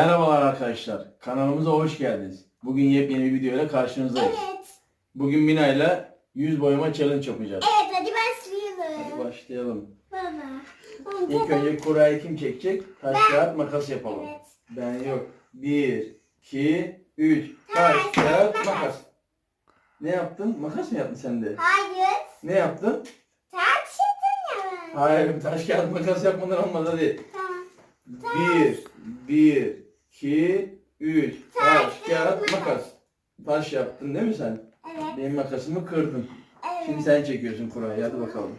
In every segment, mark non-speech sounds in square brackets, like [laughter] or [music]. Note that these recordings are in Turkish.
Merhabalar arkadaşlar. Kanalımıza hoş geldiniz. Bugün yepyeni bir videoyla karşınızdayız. Evet. Bugün Mina ile yüz boyama challenge yapacağız. Evet hadi Hadi başlayalım. başlayalım. Baba. İlk önce kurayı kim çekecek? Taş kağıt makas yapalım. Evet. Ben yok. Bir, iki, üç. Taş kağıt makas. Ne yaptın? Makas mı yaptın sen de? Hayır. Ne yaptın? Tartıştın ya. ben. Hayır taş kağıt makas yapmadan olmaz hadi. Tamam. Bir, bir, iki, üç. Taş kağıt makas. Taş yaptın değil mi sen? Evet. Benim makasımı kırdın. Evet. Şimdi sen çekiyorsun kurayı. Hadi bakalım.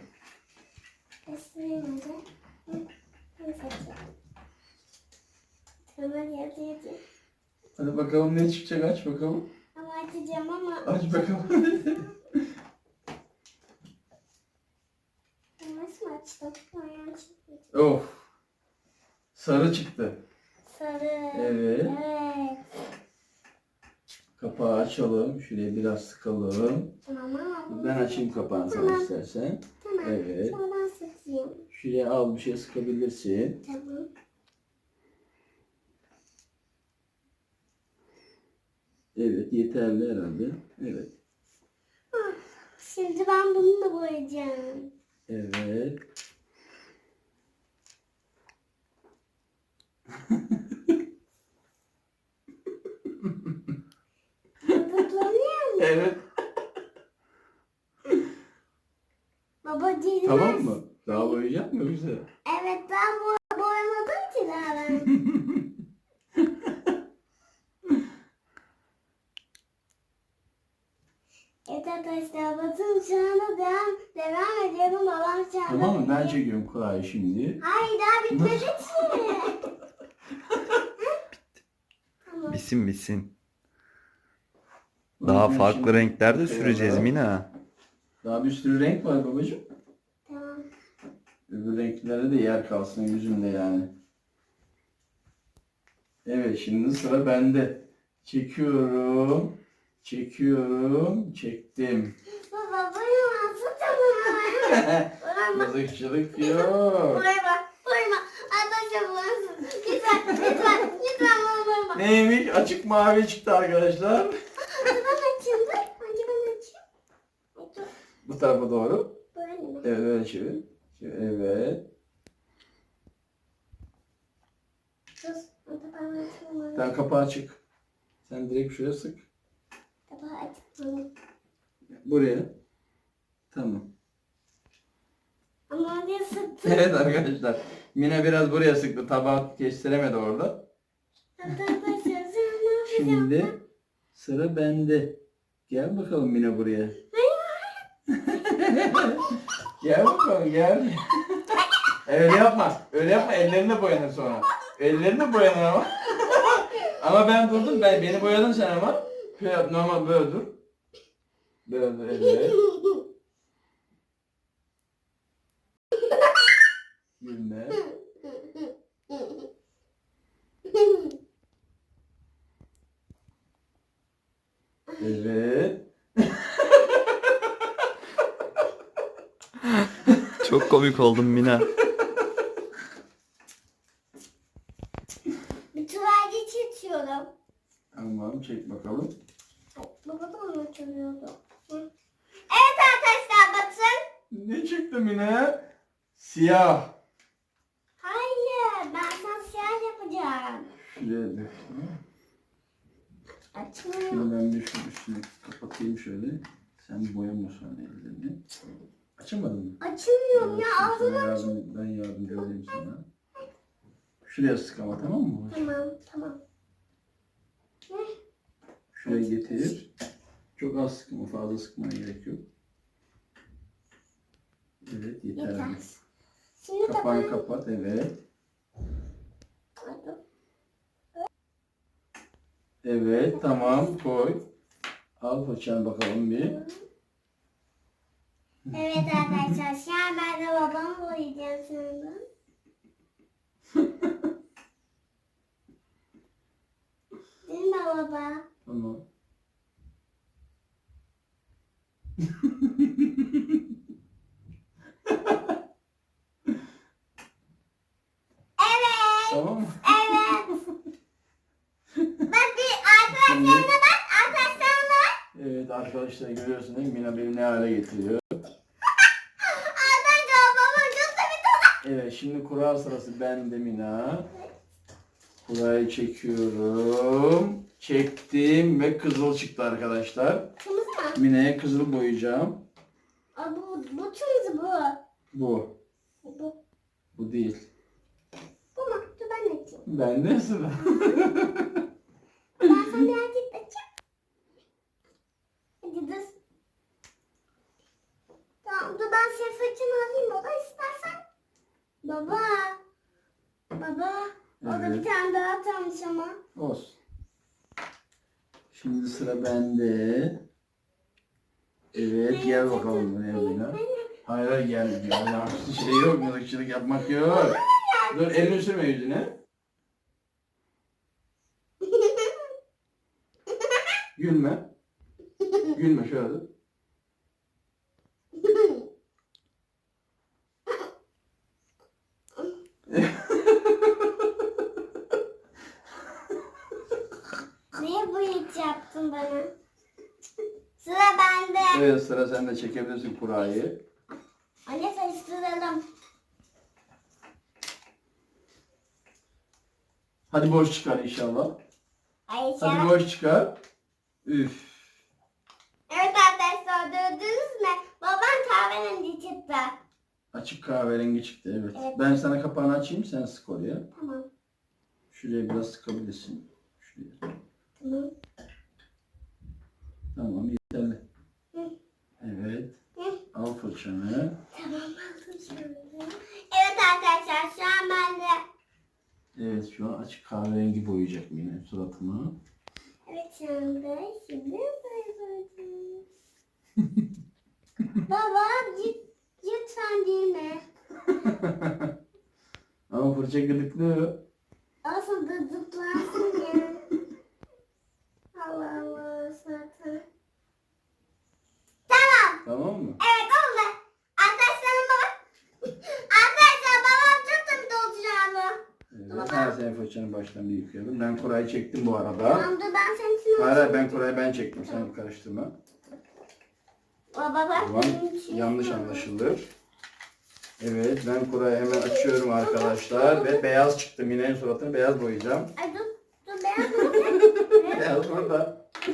Hadi. Bakalım ne çıkacak aç bakalım. Ama açacağım ama. Aç bakalım. Nasıl açtım? Of. Sarı çıktı. Sarı. Evet. Evet. Kapağı açalım. Şuraya biraz sıkalım. Tamam ama. Ben açayım kapağını sana Tamam. istersen. Tamam. Evet. Sonra ben seçeyim. Şuraya al bir şey sıkabilirsin. Tamam. Evet yeterli herhalde. Evet. Şimdi ben bununla boyayacağım. Evet. [laughs] Kutlanıyor mu? Evet. Baba değil Tamam mı? Daha boyayacak mı yoksa? Evet ben bu boyamadım ki daha ben. [laughs] evet arkadaşlar bakın şu anda devam, devam ediyorum. Babam şu anda. Tamam mı? Ben çekiyorum kurayı şimdi. Hayır daha bitmedi ki. [laughs] Bitsin bitsin. Daha Ben farklı şimdi- renklerde süreceğiz Mina. Daha bir sürü renk var babacığım. Tamam. Öbür renklere de yer kalsın yüzümde yani. Evet şimdi sıra bende. Çekiyorum. Çekiyorum. Çektim. Baba boyamazsın tamam. Boyama. Yazıkçılık yok. Boyama. Boyama. Arkadaşlar boyamasın. Lütfen. Lütfen. Lütfen boyama. Neymiş? Açık mavi çıktı arkadaşlar. Hadi ben açayım. dur. Hadi ben açayım. Ay, dur. Bu tarafa doğru. Böyle mi? Evet öyle çevir. Çevir, Evet. Ben açayım. Tamam kapağı açık. Sen direkt şuraya sık. Kapağı açayım. Buraya. Tamam. Ama oraya sıktım. [laughs] Evet arkadaşlar. Mina biraz buraya sıktı. Tabağı kestiremedi orada. Arkadaşlar şimdi ne yapacağım? Şimdi sıra bende. Gel bakalım Mina buraya. Gel bakalım gel. Öyle yapma. Öyle yapma. Ellerine boyanır sonra. Ellerine boyanır ama. [laughs] ama ben durdum. Ben beni boyadın sen ama. Şöyle yap. Normal böyle dur. Böyle dur. Evet. Gülme. Evet. Çok komik oldum Mina. Bir tuvalye çekiyorum. Tamam çek bakalım. Baba da onu açıyordu. Evet arkadaşlar bakın. Ne çıktı Mine? Siyah. Hayır ben sana siyah yapacağım. Şuraya. Açmıyor. Şimdi ben bir şu üstünü kapatayım şöyle. Sen boyama sonra ellerini. Açamadın mı? Açılmıyorum ya ağzım. yardım, ben yardımcı olayım sana. Şuraya sık ama tamam mı? Tamam tamam. Şuraya getir. Çok az sıkma, fazla sıkmaya gerek yok. Evet yeterli. Yeter. Şimdi Kapağını kapağı. kapat, evet. Evet, tamam, koy. Al fırçanı bakalım bir. Evet arkadaşlar şu an ben de babamı boyayacağım sanırım. Değil mi baba? Tamam. evet. Evet. bak bir arkadaşlarına bak arkadaşlarına. Evet arkadaşlar görüyorsun değil mi? Mina beni ne hale getiriyor. Evet şimdi kura sırası bende Mina. Kurayı çekiyorum. Çektim ve kızıl çıktı arkadaşlar. Kırmızı mı? Mina'ya kızıl boyayacağım. Aa, bu, bu kırmızı bu. Bu. Bu. Bu değil. Bu mu? Dur ben de açayım. Bende sıra. Ben sana birazcık açayım. Hadi dur. Tamam dur ben senin fırçanı alayım baba istersen. Baba. Baba. Orada bir tane daha atarmış ama. Olsun. Şimdi sıra bende. Evet gel bakalım buraya Mina. Hayır hayır gel. Ya, şey yok mızıkçılık yapmak yok. Dur elini sürme yüzüne. [laughs] Gülme. Gülme şöyle. dur. Niye bu hiç yaptın bana? Sıra Evet sıra sende çekebilirsin kurayı. Anne karıştıralım. Hadi boş çıkar inşallah. Ayşe. Hadi boş çıkar. Üf. Evet arkadaşlar gördünüz mü? Babam kahverengi çıktı. Açık kahverengi çıktı evet. Evet. Ben sana kapağını açayım sen sık oraya. Tamam. Şuraya biraz sıkabilirsin. Şuraya. Tamam. Tamam yeterli. Evet. Al fırçanı. Tamam aldım şimdi. Evet arkadaşlar şu an bende. Evet şu an açık kahverengi boyayacak yine suratımı. Evet şu anda şimdi boyayacağız. [laughs] Baba lüt- lütfen gülme. Ama fırça gıdıklı. Olsun Tamam. Mı? Evet oldu. Arkadaşlarım baba. Arkadaşlar babam tabii dolacağını. Evet. Her senin fırçanı baştan bir yıkayalım. Ben kurayı çektim bu arada. Tamam dur ben senin için Hayır hayır ben kurayı ben çektim. Sen karıştırma. Baba bak. Tamam. benim için Yanlış anlaşılır. Evet ben kurayı hemen açıyorum arkadaşlar. Ve beyaz çıktı. Mine'nin suratını beyaz boyayacağım. Ay dur. Dur beyaz mı? [laughs] Beyaz burada. dur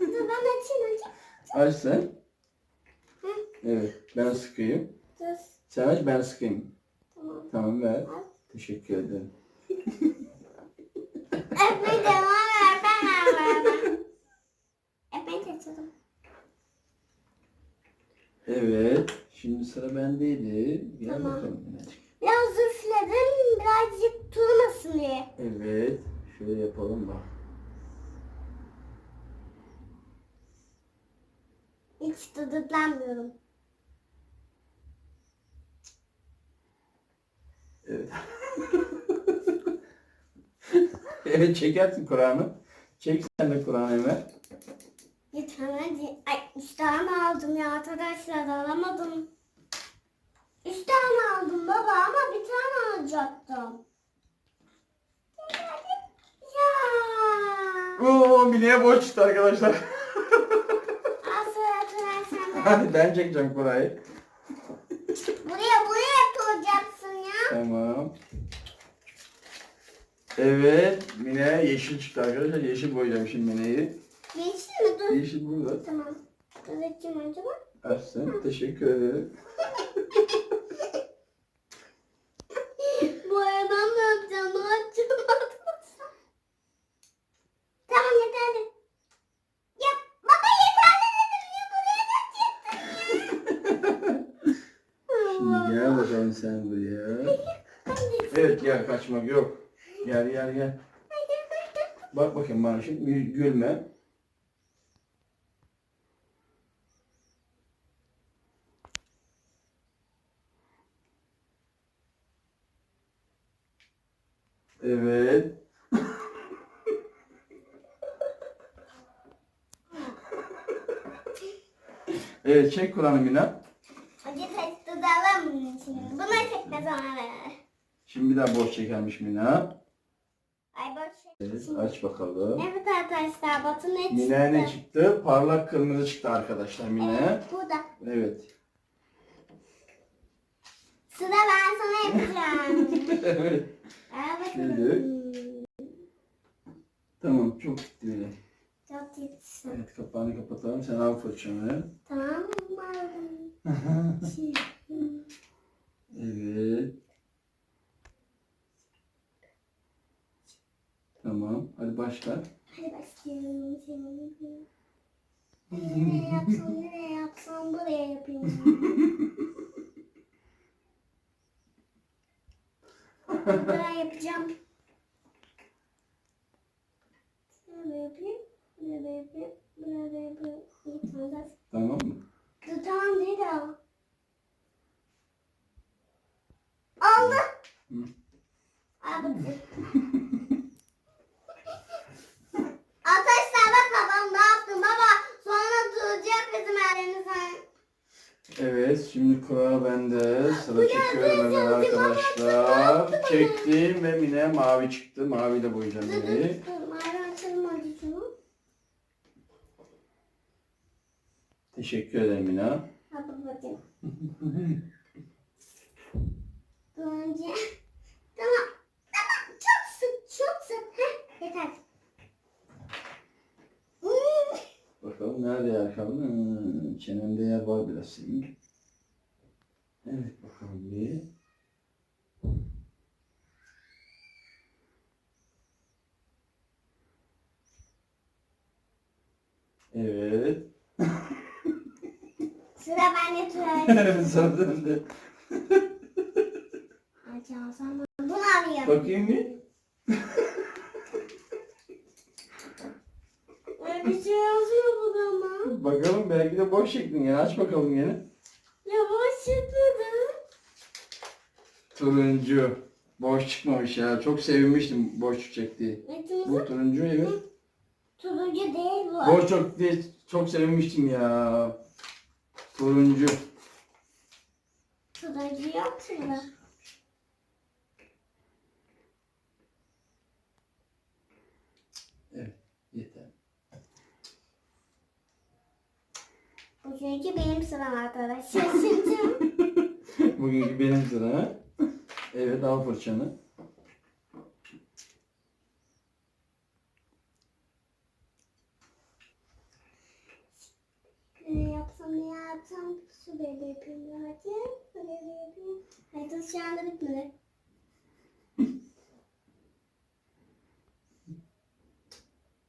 ben açayım açayım. Aç sen. Evet ben sıkayım. Sen aç ben sıkayım. Tamam. Tamam ver. Teşekkür ederim. [laughs] Öpmeyi devam ver. Ben ver ver. Öpmeyi seçelim. Evet. Şimdi sıra bendeydi. Gel Tamam. bakalım Mineciğim. Biraz üfledim. Birazcık durmasın diye. Evet. Şöyle yapalım bak. Hiç dıdıklanmıyorum. Evet. [laughs] evet çekersin Kur'an'ı. Çek sen de Kur'an'ı hemen. Lütfen hadi. Ay üç tane aldım ya arkadaşlar alamadım. Üç tane aldım baba ama bir tane alacaktım. Ya. Oo Mine'ye boş çıktı arkadaşlar. Sen de. Hadi ben çekeceğim Kur'an'ı. Buraya. Tamam. Evet. Mine yeşil çıktı arkadaşlar. Yeşil boyayacağım şimdi Mine'yi. Yeşil mi? Dur. Yeşil burada. Tamam. Açayım acaba? Ersen teşekkür ederim. [laughs] Bu arabam ne yapacağım? Ne yapacağım? Tamam yeterli. Ya baba yeterli dedim. Niye buraya kaçırdın Şimdi gel bakalım sen buraya. Evet gel kaçmak yok. Gel gel gel. Bak bakayım bana şimdi gü- gülme. Evet. evet çek Kur'an'ı Mina. Testi de alalım bunun için. Buna çekme sonra ver. Şimdi bir daha boş çekermiş Mina. Ay ver. Evet, aç bakalım. Evet arkadaşlar Batu ne çıktı? Mine ne çıktı? Parlak kırmızı çıktı arkadaşlar Mine. Evet bu da. Evet. Sıra ben sana yapacağım. [laughs] evet. Bakalım. Tamam çok gitti bile. Çok yetişsin. Evet kapağını kapatalım. Sen al fırçanı. Tamam. Evet. Tamam. Hadi başla. Hadi başlayalım. [laughs] Nereye yapsam, nereye yapsam, buraya yapayım. Buraya yapacağım. Şöyle yapayım. Böyle yapayım. Böyle yapayım. Tamam mı? Dur tamam değil de al. Aldı. Hı. Al bitti. Arkadaşlar bak babam ne yaptı baba. Sonra duracak bizim elimizden. Evet şimdi kura bende. Sıra çekiyorum hemen arkadaşlar. Çektim ve Mine mavi çıktı. Boyayacağım Mine'yi. Mavi açalım hadi şunu. Teşekkür ederim Mine. Ha babacığım. [laughs] Dur önce. Tamam. Tamam. Çok sık. Çok sık. Heh, yeter. Hmm. Bakalım nerede yer kaldı? Hmm, çenemde yer var biraz senin. Evet bakalım bir. Evet. [laughs] Sıra bende tuvalet. Açalım sana. Bunu alayım. Bakayım bir. [laughs] bir şey yazıyor burada ama. Bakalım belki de boş çektin yine. Aç bakalım yine. Yavaş çıkmadı. Turuncu. Boş çıkmamış ya. Çok sevinmiştim boş çektiği. Bu Etimizi turuncu evet. turuncu değil bu. Boş çok değil. Çok sevinmiştim ya. Turuncu. Turuncu yok şurada. Yeter. Bugünkü benim sıram arkadaşlar. Şimdi [laughs] Bugünkü benim sıra. Evet al fırçanı. ne yapsam ne yapsam şu böyle yapayım hadi. Böyle yapayım. Hayır şu anda bitmedi.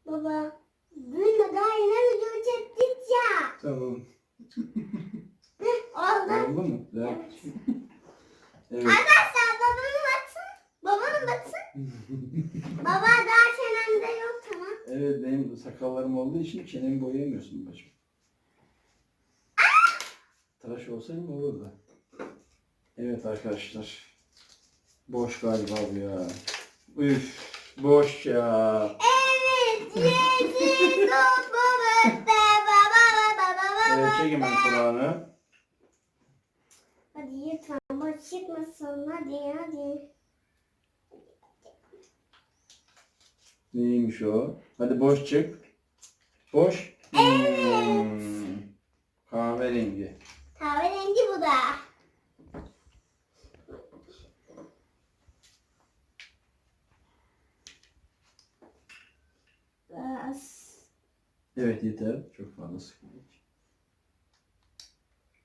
Baba, dün daha yine video çektik ya. Tamam. Oldu. Oldu mu? Güzel. Evet. Arkadaşlar babanın baksın. Babanın baksın. [laughs] Baba daha çenemde yok tamam. Evet benim sakallarım olduğu için çenemi boyayamıyorsun bacım. Tıraş olsaydım olurdu. Evet arkadaşlar. Boş galiba bu ya. Üf. Boş ya. Evet, Evet çek hemen kulağını. Hadi lütfen boş çıkmasın hadi hadi. Neymiş o? Hadi boş çık. Boş. Hmm. Kahverengi. Kahverengi bu da. Bas. Evet yeter. Çok fazla sıkıldık.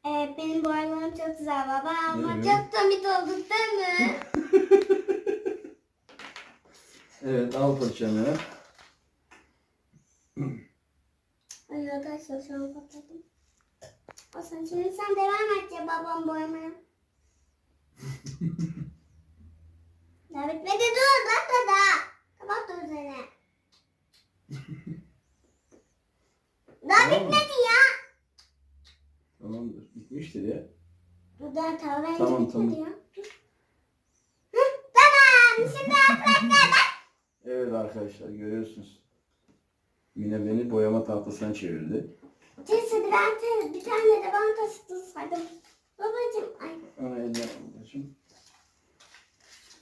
Evet benim boyalarım çok güzel baba ama Evet. çok komik olduk değil mi? [laughs] Evet al fırçanı. [clears throat] Ay arkadaşlar şu an patladım. O sen şimdi sen devam et ya babam boyamaya. [laughs] Daha bitmedi dur bak da daha. Kapat da üzerine. [laughs] Daha Tamam mı? bitmedi ya. Tamamdır. Bitmiştir ya. Dur daha kahverengi Tamam, bitmedi tamam. ya. Dur. Hı, tamam şimdi arkadaşlar bak. Evet arkadaşlar görüyorsunuz. Mine beni boyama tahtasına çevirdi. Hadi ben tez bir tane de ben taşı tutsaydım. Babacım ay Ona eline al babacığım.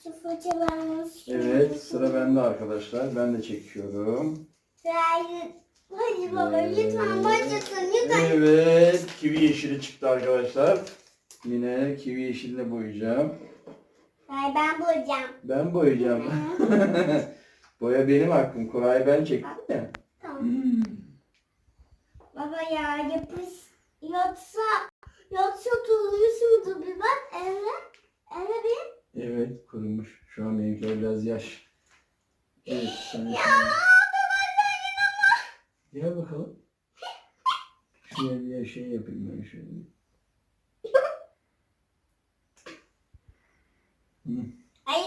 Şu fırçalarımız. Evet sıra bende arkadaşlar. Ben de çekiyorum. Hayır. Hadi baba lütfen başlasın lütfen. Evet kivi yeşili çıktı arkadaşlar. Yine kivi yeşiline boyayacağım. Hayır ben bulacağım. Ben boyayacağım. [laughs] Boya benim hakkım. Kurayı ben çektim ya. Tamam. Baba ya yapış. Yoksa yoksa turuncusu mudur bir bak. Evet. Evet bir. Evet kurumuş. Şu an benimkiler biraz yaş. Evet sen Ya Gel bakalım. Şuraya bir şey yapayım ben şöyle. Hı. Ay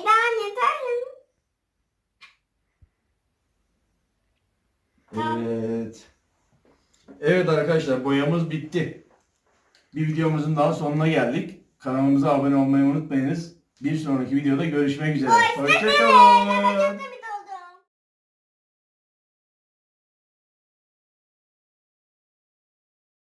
mi? Evet. Evet arkadaşlar boyamız bitti. Bir videomuzun daha sonuna geldik. Kanalımıza abone olmayı unutmayınız. Bir sonraki videoda görüşmek üzere. Hoşçakalın.